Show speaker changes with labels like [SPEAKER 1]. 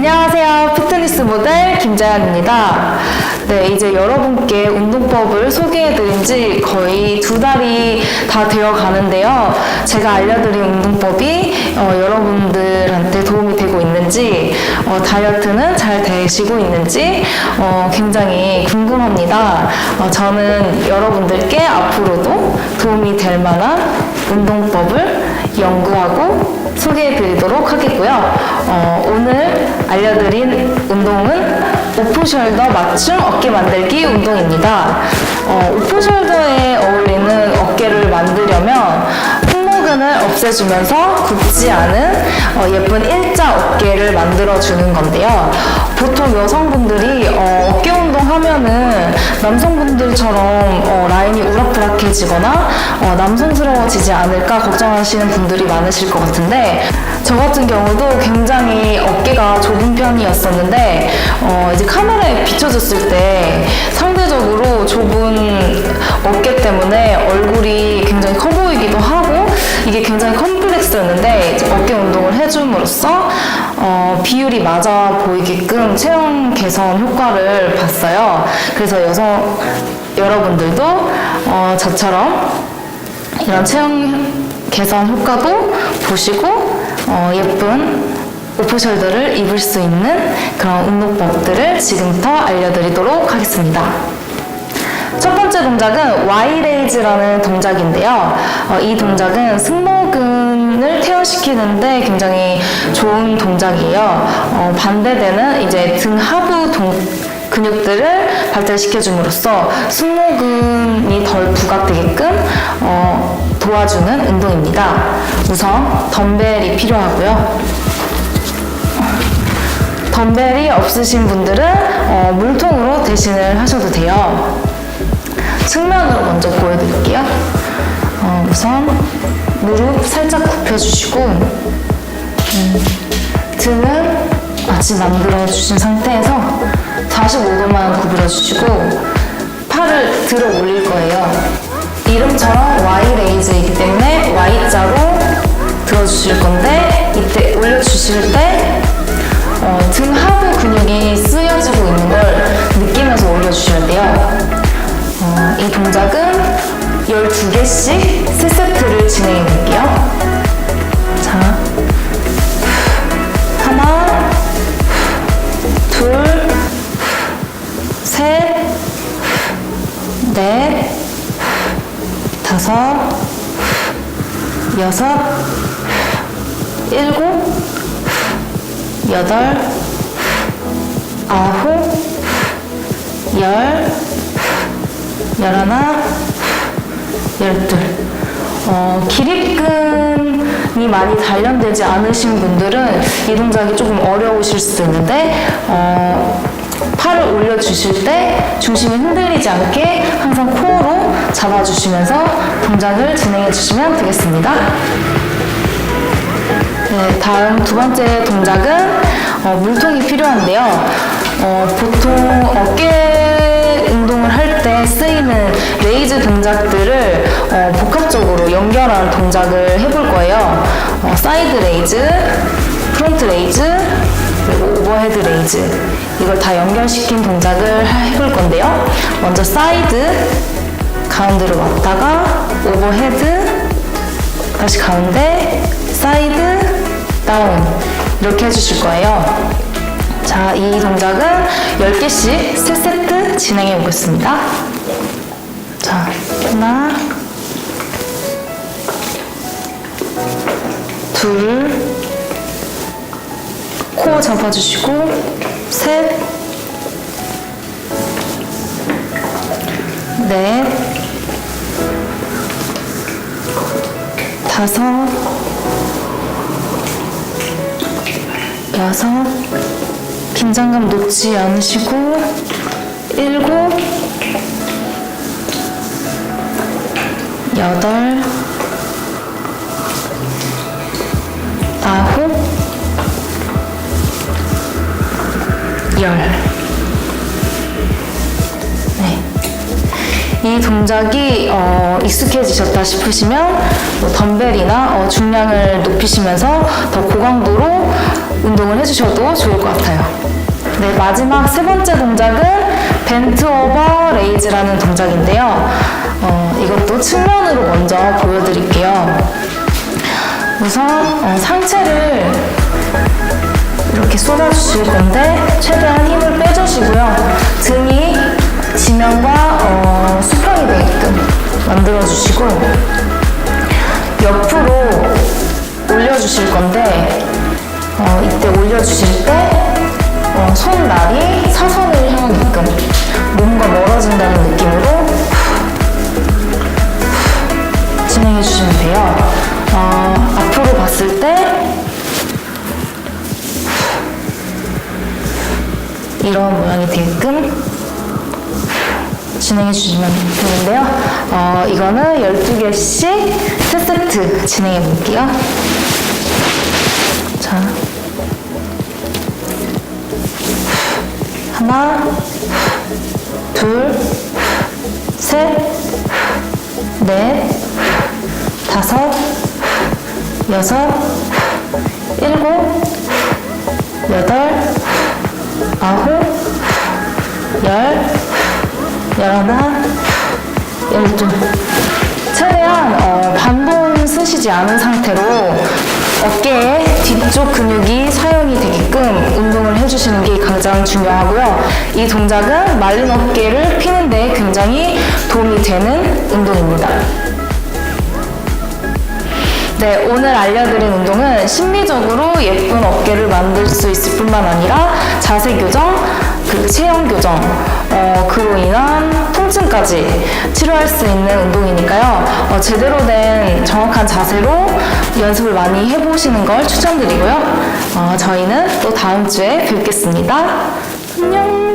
[SPEAKER 1] 안녕하세요. 피트니스 모델 김자연입니다. 네, 이제 여러분께 운동법을 소개해드린 지 거의 두 달이 다 되어 가는데요. 제가 알려드린 운동법이 어, 여러분들한테 도움이 되고 있는지, 어, 다이어트는 잘 되시고 있는지 어, 굉장히 궁금합니다. 어, 저는 여러분들께 앞으로도 도움이 될 만한 운동법을 연구하고 소개해 드리도록 하겠고요. 어, 오늘 알려드린 운동은 오프숄더 맞춤 어깨 만들기 운동입니다. 어, 오프숄더에 없애주면서 굽지 않은 어, 예쁜 일자 어깨를 만들어주는 건데요. 보통 여성분들이 어, 어깨 운동하면은 남성분들처럼 어, 라인이 우락부락해지거나 어, 남성스러워지지 않을까 걱정하시는 분들이 많으실 것 같은데 저 같은 경우도 굉장히 어깨가 좁은 편이었었는데 어, 이제 카메라에 비춰졌을 때 상대적으로 좁은 어깨 때문에 얼굴이 굉장히 컴플렉스였는데 어깨 운동을 해줌으로써 어, 비율이 맞아 보이게끔 체형 개선 효과를 봤어요. 그래서 여성 여러분들도 어, 저처럼 이런 체형 개선 효과도 보시고 어, 예쁜 오프숄더를 입을 수 있는 그런 운동법들을 지금부터 알려드리도록 하겠습니다. 첫 번째 동작은 와이레이즈라는 동작인데요. 어, 이 동작은 승모 근을 퇴원시키는데 굉장히 좋은 동작이에요. 어, 반대되는 이제 등 하부 동, 근육들을 발달시켜줌으로써 승모근이 덜 부각되게끔 어, 도와주는 운동입니다. 우선 덤벨이 필요하고요. 덤벨이 없으신 분들은 어, 물통으로 대신을 하셔도 돼요. 측면으로 먼저 보여드릴게요. 어, 우선 무릎 살짝 굽혀주시고 음, 등은 아치 만들어 주신 상태에서 45도만 구부려 주시고 팔을 들어 올릴 거예요. 이름처럼 Y 레이즈이기 때문에 Y자로 들어주실 건데 이때 올려주실 때 어, 등 하부 근육이 쓰여지고 있는 걸 느끼면서 올려주셔야 돼요. 어, 이 동작은 12개씩 3세트를 진행 해 볼게요. 자, 하나, 둘, 셋, 넷, 다섯, 여섯, 일곱, 여덟, 아홉, 열, 열하나, 열둘. 어, 기립근이 많이 단련되지 않으신 분들은 이 동작이 조금 어려우실 수도 있는데, 어, 팔을 올려주실 때 중심이 흔들리지 않게 항상 코어로 잡아주시면서 동작을 진행해 주시면 되겠습니다. 네, 다음 두 번째 동작은 어, 물통이 필요한데요. 어, 보통 어깨 운동을 할 때 쓰이는 레이즈 동작들을 어, 복합적으로 연결한 동작을 해볼 거예요. 어, 사이드 레이즈, 프론트 레이즈, 그리고 오버헤드 레이즈. 이걸 다 연결시킨 동작을 해볼 건데요. 먼저 사이드, 가운데로 왔다가 오버헤드, 다시 가운데, 사이드, 다운 이렇게 해주실 거예요. 자, 이 동작은 10개씩 3세트 진행해 보겠습니다. 자, 하나, 둘, 코 잡아주시고, 셋, 넷, 다섯, 여섯, 긴장감 놓지 않으시고, 일곱, 여덟, 열. 네. 이 동작이 어, 익숙해지셨다 싶으시면 뭐 덤벨이나 어, 중량을 높이시면서 더 고강도로 운동을 해주셔도 좋을 것 같아요. 네, 마지막 세 번째 동작은 벤트 오버 레이즈라는 동작인데요. 어, 이것도 측면으로 먼저 보여드릴게요. 우선 어, 상체를 이렇게 쏟아주실 건데 최대한 힘을 빼주시고요. 등이 지면과 어, 수평이 되게끔 만들어주시고 옆으로 올려주실 건데 어, 이때 올려주실 때 어, 손날이 이런 모양이 되게끔 진행해 주시면 되는데요. 어, 이거는 12개씩 3세트 진행해 볼게요. 자. 하나, 둘, 셋, 넷, 다섯, 여섯, 일곱, 여덟, 아홉, 열, 열하나, 열둘. 최대한 어, 반동 쓰시지 않은 상태로 어깨의 뒤쪽 근육이 사용이 되게끔 운동을 해주시는 게 가장 중요하고요. 이 동작은 말린 어깨를 피는 데 굉장히 도움이 되는 운동입니다. 네, 오늘 알려드린 운동은 심미적으로 예쁜 어깨를 만들 수 있을 뿐만 아니라 자세 교정, 그리고 체형 교정, 어, 그로 인한 통증까지 치료할 수 있는 운동이니까요. 어, 제대로 된 정확한 자세로 연습을 많이 해보시는 걸 추천드리고요. 어, 저희는 또 다음 주에 뵙겠습니다. 안녕!